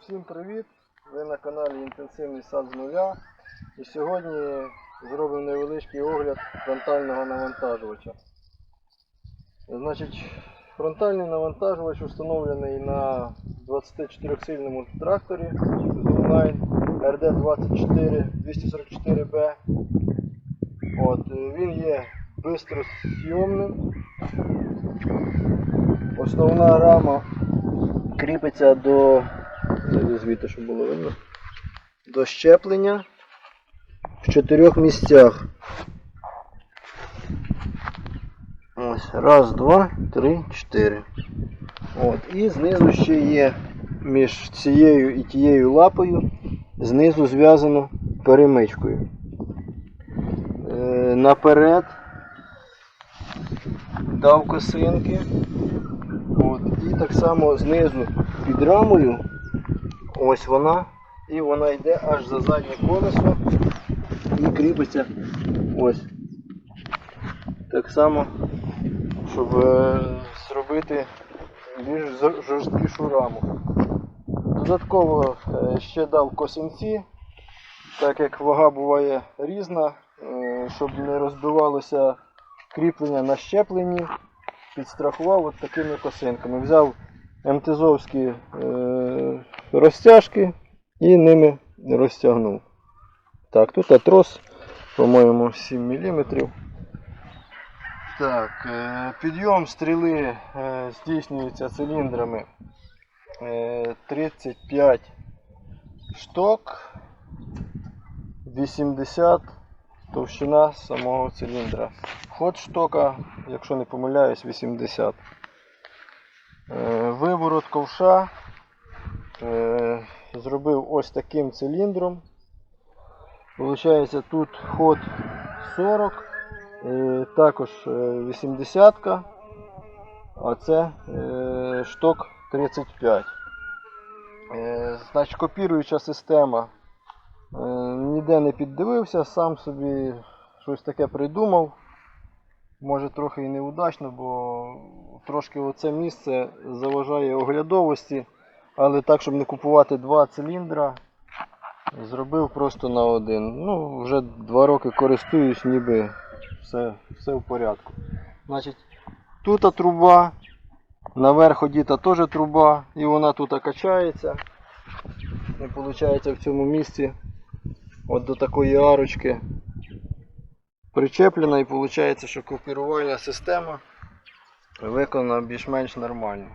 Всім привіт! Ви на каналі Інтенсивний сад з нуля. І сьогодні зробимо невеличкий огляд фронтального навантажувача. Значить, фронтальний навантажувач встановлений на 24-сильному тракторі Zoomline RD24 244B. От, він є бистросйомним. Основна рама кріпиться до Зайду звідти, щоб було видно. До щеплення в чотирьох місцях. Ось, раз, два, три, чотири. От. І знизу ще є між цією і тією лапою, знизу зв'язано перемичкою. Е, наперед дав косинки. От. І так само знизу під рамою Ось вона. І вона йде аж за заднє колесо і кріпиться ось. Так само, щоб е, зробити більш жорсткішу раму. Додатково е, ще дав косинці, так як вага буває різна, е, щоб не розбивалося кріплення на щепленні, підстрахував от такими косинками. Взяв МТЗовські розтяжки і ними розтягнув. Так, тут трос, по-моєму, 7 мм. Так, е, підйом стріли е, здійснюється циліндрами е, 35 шток, 80 товщина самого циліндра. Ход штока, якщо не помиляюсь, 80. Е, Виворот ковша е, зробив ось таким циліндром. Получається тут ход 40, е, також е, 80, а це е, шток 35. Е, Значить, копіруюча система. Е, Ніде не піддивився, сам собі щось таке придумав. Може трохи і неудачно, бо трошки оце місце заважає оглядовості, але так, щоб не купувати два циліндра, зробив просто на один. Ну, вже два роки користуюсь, ніби все, все в порядку. Значить, тут труба, наверх одіта теж труба, і вона тут качається. І виходить в цьому місці от до такої арочки причеплена і виходить, що копірувальна система виконана більш-менш нормально.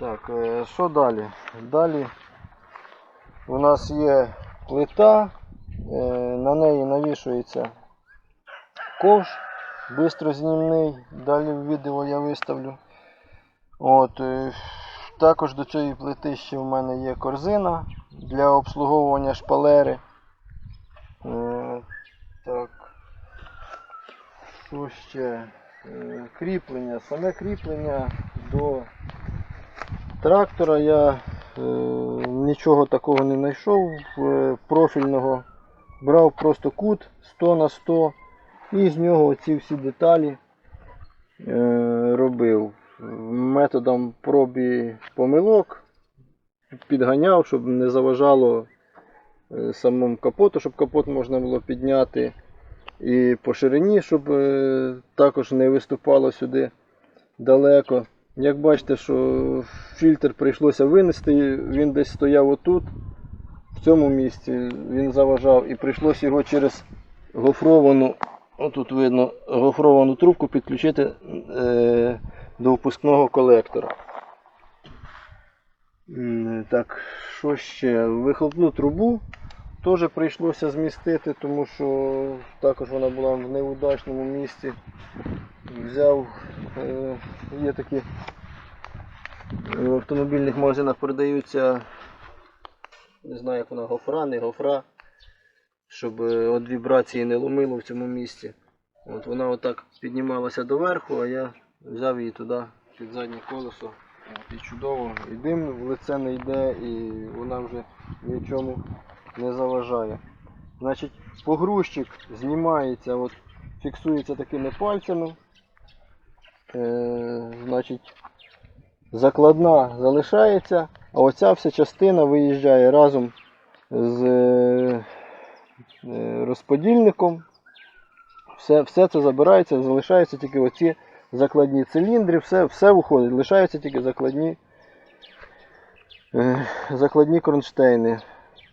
Так, е, що далі? Далі у нас є плита, е, на неї навішується ковш бистрознімний, далі в відео я виставлю. От, е, також до цієї плити ще в мене є корзина для обслуговування шпалери. Так, що ще? Кріплення. Саме кріплення до трактора я е, нічого такого не знайшов е, профільного. Брав просто кут 100 на 100 і з нього ці всі деталі е, робив. Методом пробі помилок підганяв, щоб не заважало е, самому капоту, щоб капот можна було підняти і по ширині, щоб е, також не виступало сюди далеко. Як бачите, що фільтр прийшлося винести, він десь стояв отут, в цьому місці він заважав і прийшлося його через гофровану, отут видно, гофровану трубку підключити е, до впускного колектора. Так, що ще? Вихлопну трубу теж прийшлося змістити, тому що також вона була в неудачному місці. Взяв, е, є такі е, в автомобільних магазинах продаються, не знаю як вона, гофра, не гофра, щоб е, від вібрації не ломило в цьому місці. От вона отак піднімалася доверху, а я взяв її туди під заднє колесо. І чудово, і дим в лице не йде, і вона вже ні в чому не заважає. Значить, погрузчик знімається, от, фіксується такими пальцями. Е, значить, закладна залишається, А оця вся частина виїжджає разом з е, е, розподільником. Все, все це забирається, залишаються тільки оці закладні циліндри, все, все виходить, лишаються тільки закладні, е, закладні кронштейни.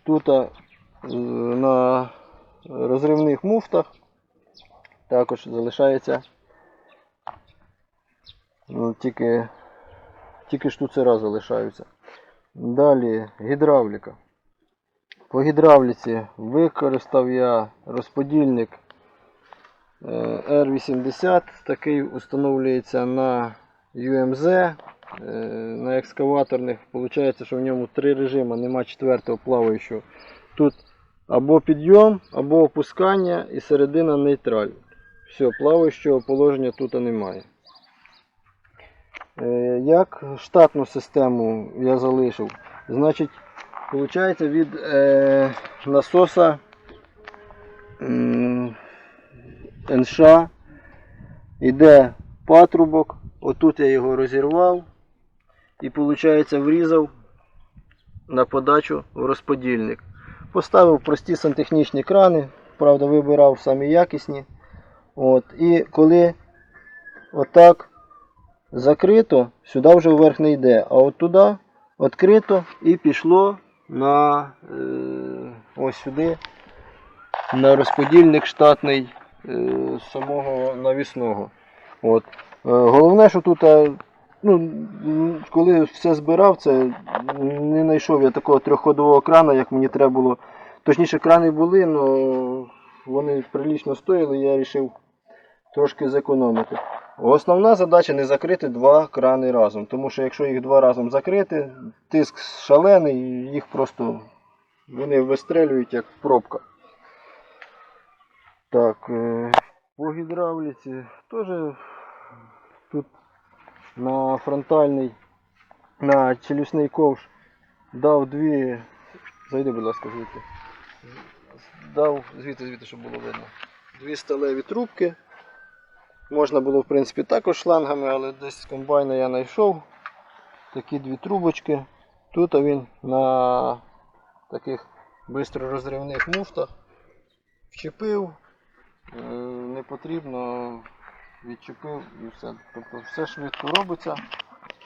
Тут е, на розривних муфтах також залишається ну, тільки, тільки штуцера залишаються. Далі гідравліка. По гідравліці використав я розподільник е, R80, такий встановлюється на UMZ, на екскаваторних. Получається, що в ньому три режими, нема четвертого плаваючого. Тут або підйом, або опускання і середина нейтраль. Все, плаваючого положення тут немає. Е, Як штатну систему я залишив? Значить, виходить від е, насоса м, НШ йде патрубок, отут я його розірвав і виходить врізав на подачу в розподільник. Поставив прості сантехнічні крани, правда вибирав самі якісні. От, і коли отак закрито, сюди вже вверх не йде, а от туди відкрито і пішло на е, ось сюди на розподільник штатний е, самого навісного. От. Е, головне, що тут, е, ну, коли все збирав, це не знайшов я такого трьохходового крана, як мені треба було. Точніше, крани були, але вони прилічно стоїли, я вирішив трошки зекономити. Основна задача не закрити два крани разом, тому що якщо їх два разом закрити, тиск шалений, їх просто вони вистрелюють як пробка. Так, е, по гідравліці теж на фронтальний, на челюсний ковш дав дві. Зайди, будь ласка, звідти. Дав звідти, звідти, щоб було видно. Дві сталеві трубки. Можна було, в принципі, також шлангами, але десь з комбайна я знайшов такі дві трубочки. Тут він на таких розривних муфтах вчепив, не потрібно, відчепив і все. Тобто все швидко робиться,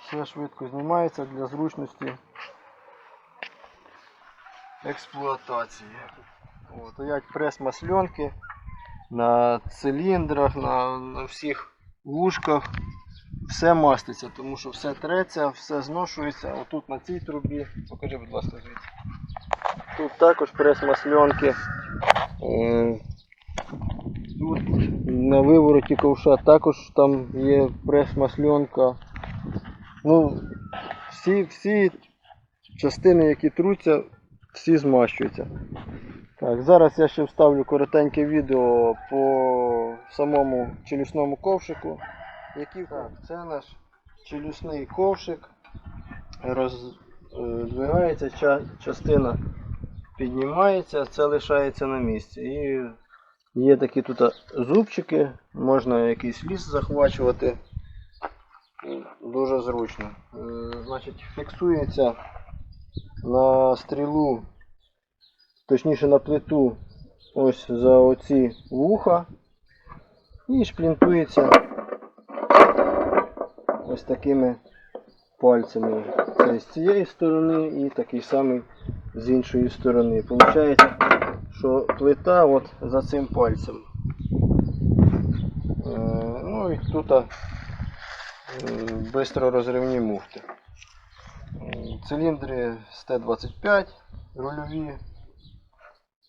все швидко знімається для зручності експлуатації. От, стоять прес масленки на циліндрах, на, на всіх вушках. Все маститься, тому що все треться, все зношується. Отут на цій трубі, покажи, будь ласка, звідси. Тут також прес масленки. Е, на вивороті ковша також там є прес масленка. Ну, всі, всі частини, які труться, всі змащуються. Так, зараз я ще вставлю коротеньке відео по самому челюсному ковшику. Який... Так, це наш челюсний ковшик. Роздвигається, ча- частина піднімається, це лишається на місці. І є такі тут зубчики, можна якийсь ліс захвачувати. Дуже зручно. Е, Значить, фіксується на стрілу точніше на плиту ось за оці вуха і шплінтується ось такими пальцями. Це з цієї сторони і такий самий з іншої сторони. Получається, що плита от за цим пальцем. Е, Ну і тут е, бистро розривні муфти. Е, Циліндри з Т-25 рульові.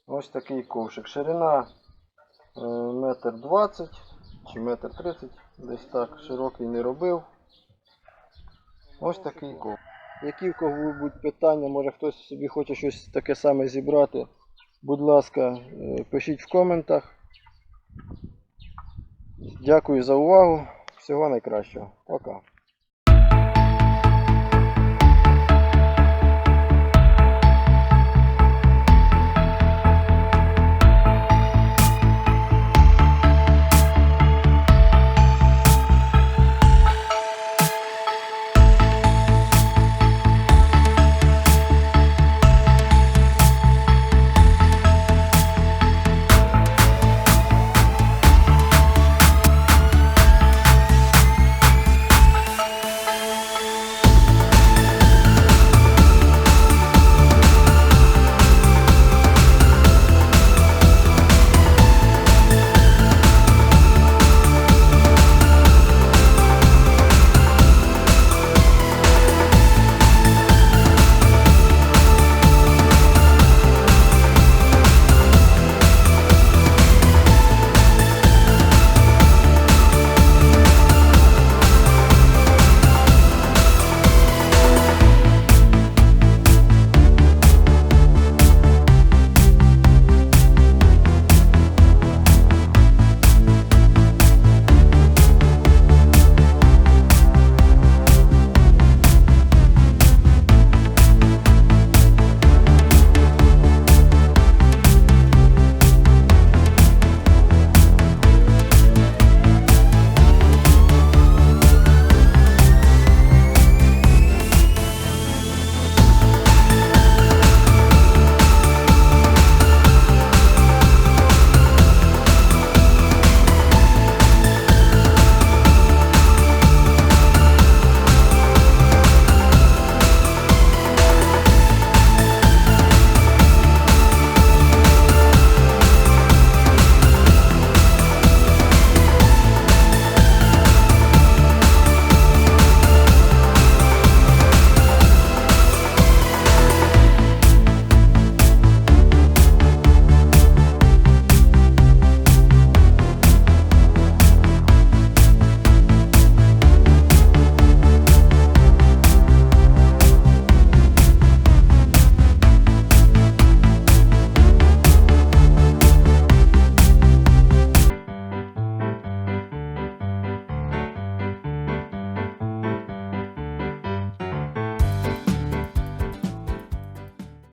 Ось такий ковшик. Ширина е, метр двадцять чи метр тридцять, десь так широкий не робив. Ось такий ковш. Які в кого будуть питання, може хтось собі хоче щось таке саме зібрати, будь ласка, е, пишіть в коментах. Дякую за увагу. Всього найкращого. Пока.